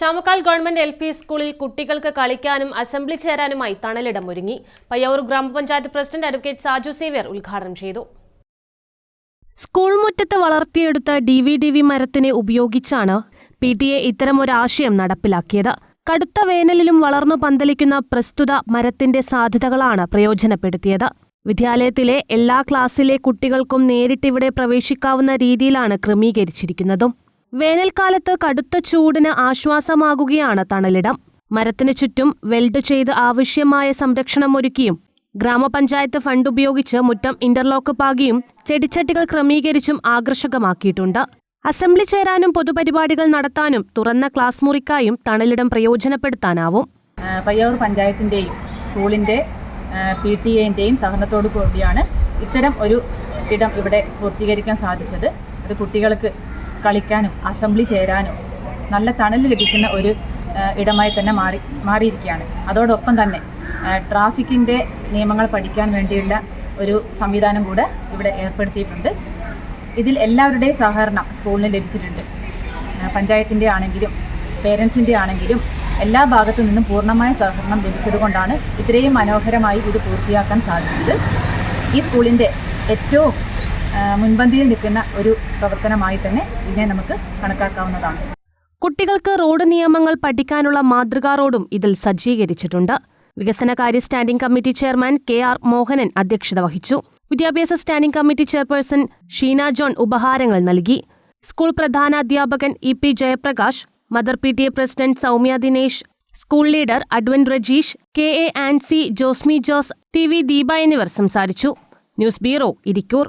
Chamakkal government L P സ്കൂളിൽ കുട്ടികൾക്ക് കളിക്കാനും അസംബ്ലി ചേരാനുമായി തണലിടമൊരുങ്ങി. പയ്യവൂർ ഗ്രാമപഞ്ചായത്ത് പ്രസിഡന്റ് അഡ്വക്കേറ്റ് സാജു സേവ്യർ ഉദ്ഘാടനം ചെയ്തു. സ്കൂൾ മുറ്റത്ത് വളർത്തിയെടുത്ത ഡി വി ഡി വി മരത്തിനെ ഉപയോഗിച്ചാണ് പി ടി എ ഇത്തരമൊരാശയം നടപ്പിലാക്കിയത്. കടുത്ത വേനലിലും വളർന്നു പന്തലിക്കുന്ന പ്രസ്തുത മരത്തിന്റെ സാധ്യതകളാണ് പ്രയോജനപ്പെടുത്തിയത്. വിദ്യാലയത്തിലെ എല്ലാ ക്ലാസ്സിലെ കുട്ടികൾക്കും നേരിട്ടിവിടെ പ്രവേശിക്കാവുന്ന രീതിയിലാണ് ക്രമീകരിച്ചിരിക്കുന്നതും. വേനൽക്കാലത്ത് കടുത്ത ചൂടിന് ആശ്വാസമാകുകയാണ് തണലിടം. മരത്തിനു ചുറ്റും വെൽഡ് ചെയ്ത് ആവശ്യമായ സംരക്ഷണമൊരുക്കിയും ഗ്രാമപഞ്ചായത്ത് ഫണ്ട് ഉപയോഗിച്ച് മുറ്റം ഇന്റർലോക്ക് പാകിയും ചെടിച്ചട്ടികൾ ക്രമീകരിച്ചും ആകർഷകമാക്കിയിട്ടുണ്ട്. അസംബ്ലി ചേരാനും പൊതുപരിപാടികൾ നടത്താനും തുറന്ന ക്ലാസ് മുറിക്കായും തണലിടം പ്രയോജനപ്പെടുത്താനാവും. പയ്യാവൂർ പഞ്ചായത്തിന്റെയും സ്കൂളിന്റെ പി ടി എന്റെയും സഹകരണത്തോടു കൂടിയാണ് ഇത്തരം ഒരു ഇടം ഇവിടെ പൂർത്തീകരിക്കാൻ സാധിച്ചത്. അത് കുട്ടികൾക്ക് കളിക്കാനും അസംബ്ലി ചേരാനും നല്ല തണൽ ലഭിക്കുന്ന ഒരു ഇടമായി തന്നെ മാറി മാറിയിരിക്കുകയാണ്. അതോടൊപ്പം തന്നെ ട്രാഫിക്കിന്റെ നിയമങ്ങൾ പഠിക്കാൻ വേണ്ടിയുള്ള ഒരു സംവിധാനം കൂടെ ഇവിടെ ഏർപ്പെടുത്തിയിട്ടുണ്ട്. ഇതിൽ എല്ലാവരുടെയും സഹകരണം സ്കൂളിന് ലഭിച്ചിട്ടുണ്ട്. പഞ്ചായത്തിന്റെ ആണെങ്കിലും പേരൻസിന്റെ ആണെങ്കിലും എല്ലാ ഭാഗത്തു നിന്നും പൂർണമായ സഹകരണം ലഭിച്ചതുകൊണ്ടാണ് ഇത്രയും മനോഹരമായി ഇത് പൂർത്തിയാക്കാൻ സാധിച്ചത്. ഈ സ്കൂളിന്റെ ഏറ്റവും മുൻപന്തിയിൽ നിൽക്കുന്ന ഒരു പ്രവർത്തനമായി തന്നെ ഇതിനെ നമുക്ക് കണക്കാക്കാവുന്നതാണ്. കുട്ടികൾക്ക് റോഡ് നിയമങ്ങൾ പഠിക്കാനുള്ള മാതൃകാ റോഡും ഇതിൽ സജ്ജീകരിച്ചിട്ടുണ്ട്. വികസനകാര്യ standing committee chairman K R Mohanan അധ്യക്ഷത വഹിച്ചു. വിദ്യാഭ്യാസ standing committee chairperson Sheena John ഉപഹാരങ്ങൾ നൽകി. School പ്രധാനാധ്യാപകൻ E P Jayaprakash mother P T A president Soumya Dinesh school leader Advan Rajeesh K A Ancy Josmi Jose T V Deepa എന്നിവർ സംസാരിച്ചു. News bureau Irikkur.